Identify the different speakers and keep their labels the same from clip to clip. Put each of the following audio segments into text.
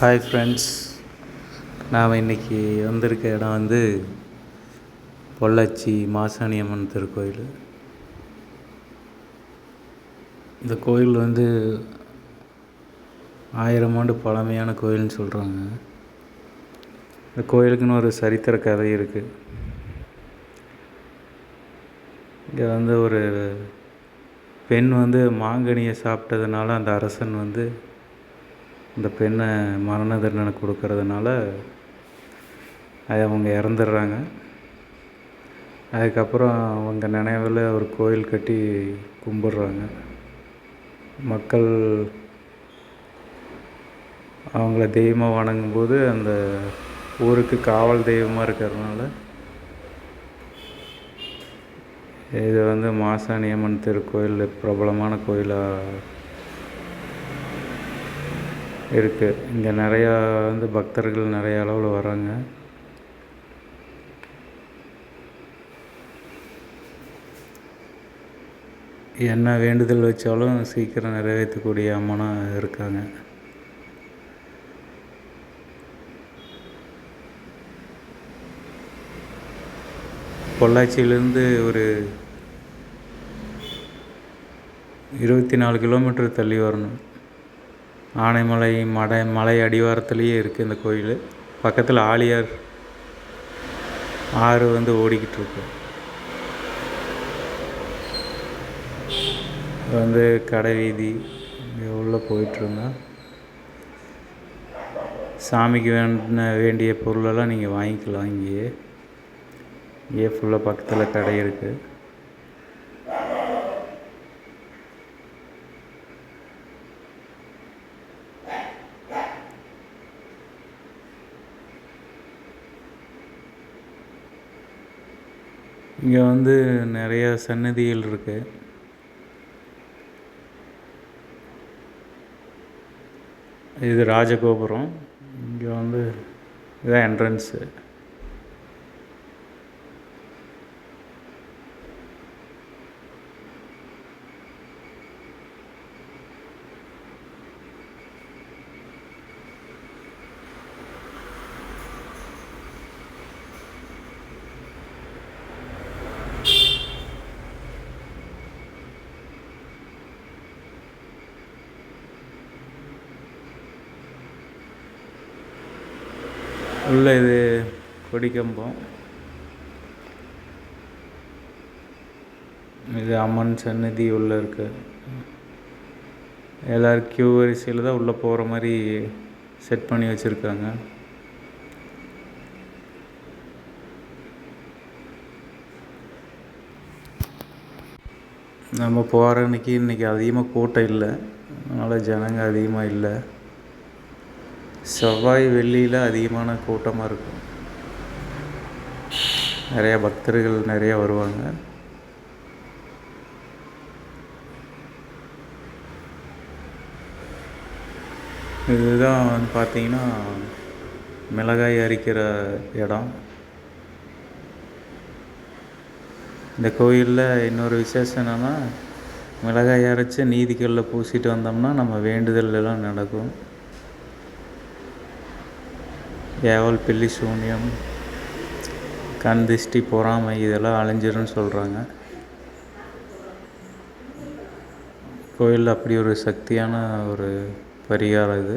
Speaker 1: Hi friends நாம் இன்றைக்கி வந்திருக்க இடம் வந்து பொள்ளாச்சி மாசாணி அம்மன் திருக்கோயில். இந்த கோயில் வந்து ஆயிரம் ஆண்டு பழமையான கோயில்னு சொல்கிறாங்க இந்த கோயிலுக்குன்னு ஒரு சரித்திர கதை இருக்குது இங்கே வந்து ஒரு பெண் வந்து மாங்கனியை சாப்பிட்டதுனால அந்த அரசன் வந்து இந்த பெண்ணை மரண தண்டனை கொடுக்கறதுனால அது அவங்க இறந்துடுறாங்க. அதுக்கப்புறம் அவங்க நினைவில் ஒரு கோயில் கட்டி கும்பிட்றாங்க. மக்கள் அவங்கள தெய்வமாக வணங்கும்போது அந்த ஊருக்கு காவல் தெய்வமாக இருக்கிறதுனால இது வந்து மாசாணி அம்மன் திருக்கோயில் பிரபலமான கோயிலாக இருக்குது இங்கே நிறையா வந்து பக்தர்கள் நிறைய அளவில் வராங்க. என்ன வேண்டுதல் வச்சாலும் சீக்கிரம் நிறைவேற்றக்கூடிய அம்மனாக இருக்காங்க. பொள்ளாச்சியிலேருந்து ஒரு இருபத்தி நாலு கிலோமீட்டர் தள்ளி வரணும். ஆனைமலை மடை மலை அடிவாரத்துலேயே இருக்குது இந்த கோயில். பக்கத்தில் ஆழியார் ஆறு வந்து ஓடிக்கிட்டு இருக்கு. வந்து கடை வீதி இங்கே உள்ளே போயிட்டுருந்தோம் சாமிக்கு வேண்டின வேண்டிய பொருளெல்லாம் நீங்கள் வாங்கிக்கலாம் இங்கேயே. இங்கேயே ஃபுல்லாக பக்கத்தில் கடை இருக்குது இங்கே வந்து நிறைய சன்னதிகள் இருக்குது இது ராஜகோபுரம். இங்கே வந்து இதான் என்ட்ரன்ஸு உள்ள இது கொடிக்கம்பம். இது அம்மன் சன்னதி உள்ளே இருக்கு. எல்லோரும் கியூ வரிசையில் தான் உள்ளே போகிற மாதிரி செட் பண்ணி வச்சுருக்காங்க. நம்ம போகிற அன்றைக்கி இன்றைக்கி அதிகமாக கூட்டம் இல்லை. அதனால் ஜனங்கள் அதிகமாக இல்லை. செவ்வாய் வெள்ளியில் அதிகமான கூட்டமாக இருக்கும். நிறைய பக்தர்கள் நிறைய வருவாங்க. இதுதான் வந்து பார்த்திங்கன்னா மிளகாய் அரிக்கிற இடம். இந்த கோயிலில் இன்னொரு விசேஷம் என்னென்னா மிளகாய் அரைச்சி நீதிக்கல்லில் பூசிட்டு வந்தோம்னா நம்ம வேண்டுதல் எல்லாம் நடக்கும். ஏவல் பில்லி சூன்யம் கண் திஷ்டி பொறாமை இதெல்லாம் அழிஞ்சிரும்னு சொல்கிறாங்க கோயிலில் அப்படி ஒரு சக்தியான ஒரு பரிகாரம் இது.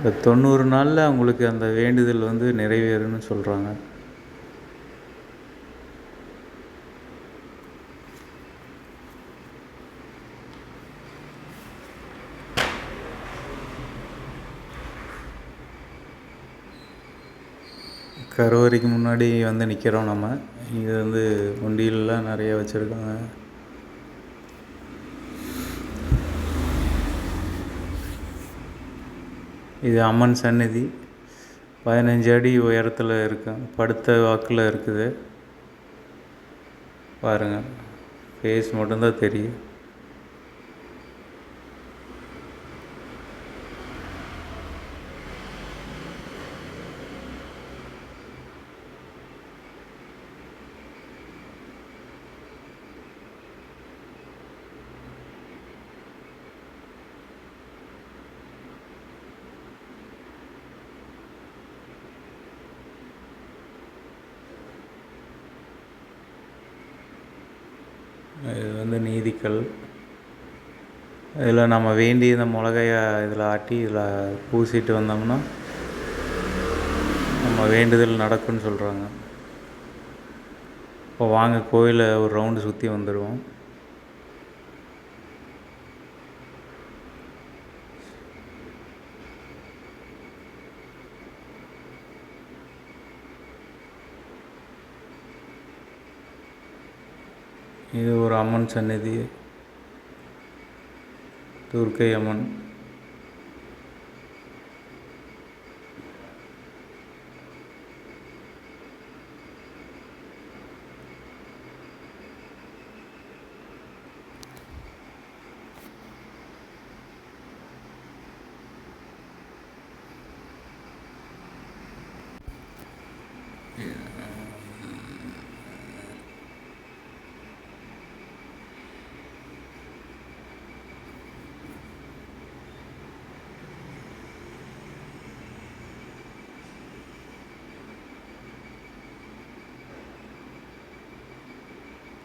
Speaker 1: இந்த தொண்ணூறு நாளில் அவங்களுக்கு அந்த வேண்டுதல் வந்து நிறைவேறுன்னு சொல்கிறாங்க கருவறைக்கு முன்னாடி வந்து நிற்கிறோம் நம்ம. இது வந்து உண்டியல்லாம் நிறைய வச்சுருக்காங்க. இது அம்மன் சன்னதி பதினஞ்சு அடி உயரத்தில் இருக்கும் படுத்த வாக்கில் இருக்குது. பாருங்கள் ஃபேஸ் மட்டும்தான் தெரியும். இது வந்து நீதிக்கல். இதில் நம்ம வேண்டி இந்த மிளகாய இதில் ஆட்டி இதில் பூசிட்டு வந்தோம்னா நம்ம வேண்டுதல் நடக்கும்னு சொல்கிறாங்க இப்போ வாங்க கோயிலை ஒரு ரவுண்டு சுற்றி வந்துடுவோம். இது ஒரு அம்மன் சந்நிதி. துர்க்கை அம்மன்.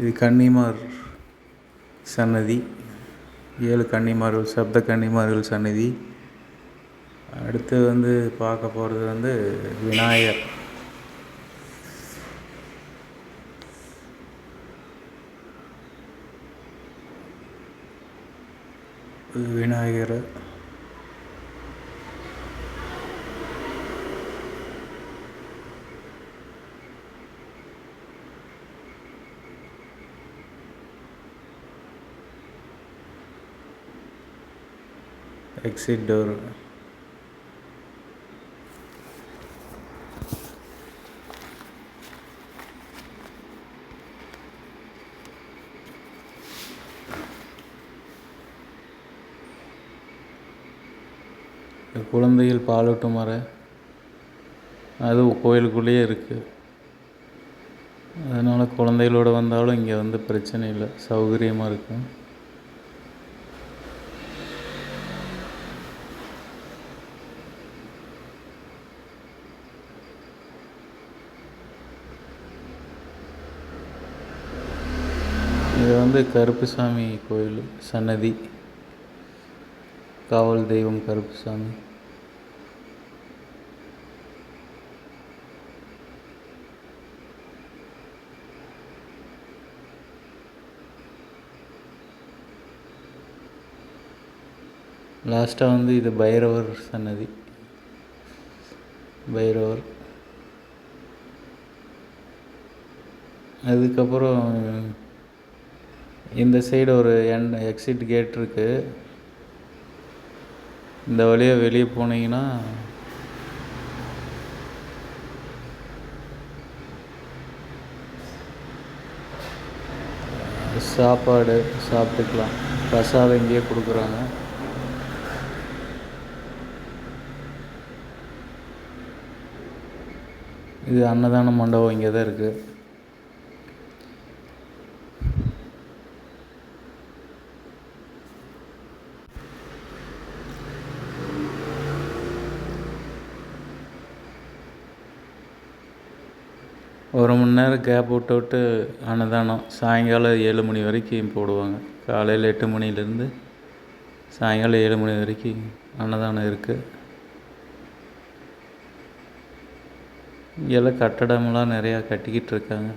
Speaker 1: இது கன்னிமார் சன்னதி. ஏழு கன்னிமார்கள் சப்த கன்னிமார்கள் சன்னதி. அடுத்து வந்து பார்க்க போகிறது வந்து விநாயகர் விநாயகரை. விநாயகர் எக்ஸிட் டோர் குழந்தைகள் பாலூட்டும் அறை அது கோயிலுக்குள்ளேயே இருக்குது அதனால் குழந்தைகளோடு வந்தாலும் இங்கே வந்து பிரச்சனை இல்லை. சௌகரியமாக இருக்கும் இது வந்து கருப்புசாமி கோயில் சன்னதி. காவல் தெய்வம் கருப்புசாமி. லாஸ்ட்டாக வந்து இது பைரவர் சன்னதி. பைரவர். அதுக்கப்புறம் இந்த சைடு ஒரு என் எக்ஸிட் கேட் இருக்குது இந்த வழியாக வெளியே போனீங்கன்னா சாப்பாடு சாப்பிட்டுக்கலாம். பிரசாதம் இங்கேயே கொடுக்குறாங்க. இது அன்னதான மண்டபம் இங்கே தான் இருக்குது ஒரு மணி நேரம் கேப் விட்டு விட்டு அன்னதானம் சாயங்காலம் ஏழு மணி வரைக்கும் போடுவாங்க. காலையில் எட்டு மணிலேருந்து சாயங்காலம் ஏழு மணி வரைக்கும் அன்னதானம் இருக்குது இங்கெல்லாம் கட்டடமெல்லாம் நிறையா கட்டிக்கிட்டு இருக்காங்க.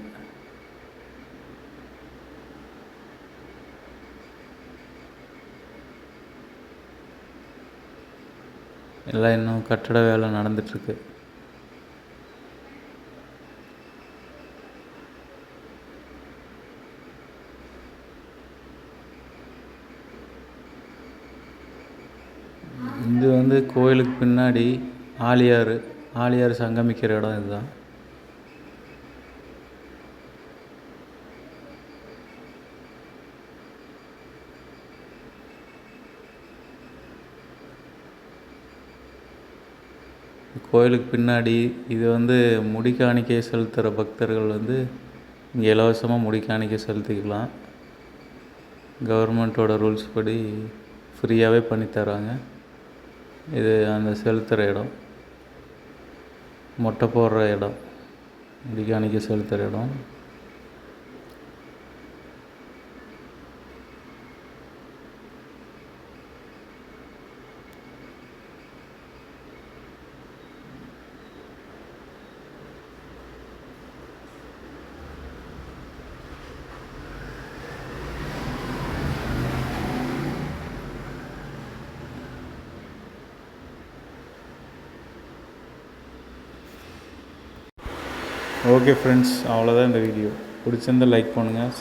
Speaker 1: எல்லாம் இன்னும் கட்டட வேலை நடந்துட்டுருக்கு கோயிலுக்கு பின்னாடி ஆழியாறு ஆழியாறு சங்கமிக்கிற இடம் இதுதான். கோயிலுக்கு பின்னாடி இது வந்து முடி செலுத்துகிற பக்தர்கள் வந்து இங்கே இலவசமாக முடி செலுத்திக்கலாம். கவர்மெண்ட்டோட ரூல்ஸ் படி ஃப்ரீயாகவே பண்ணித்தராங்க இது அந்த செலுத்துகிற இடம். மொட்டை போடுற இடம். முடி காணிக்கை செலுத்துகிற இடம். ஓகே ஃப்ரெண்ட்ஸ் அவ்வளோதான் இந்த வீடியோ பிடிச்சிருந்தா லைக் பண்ணுங்கள்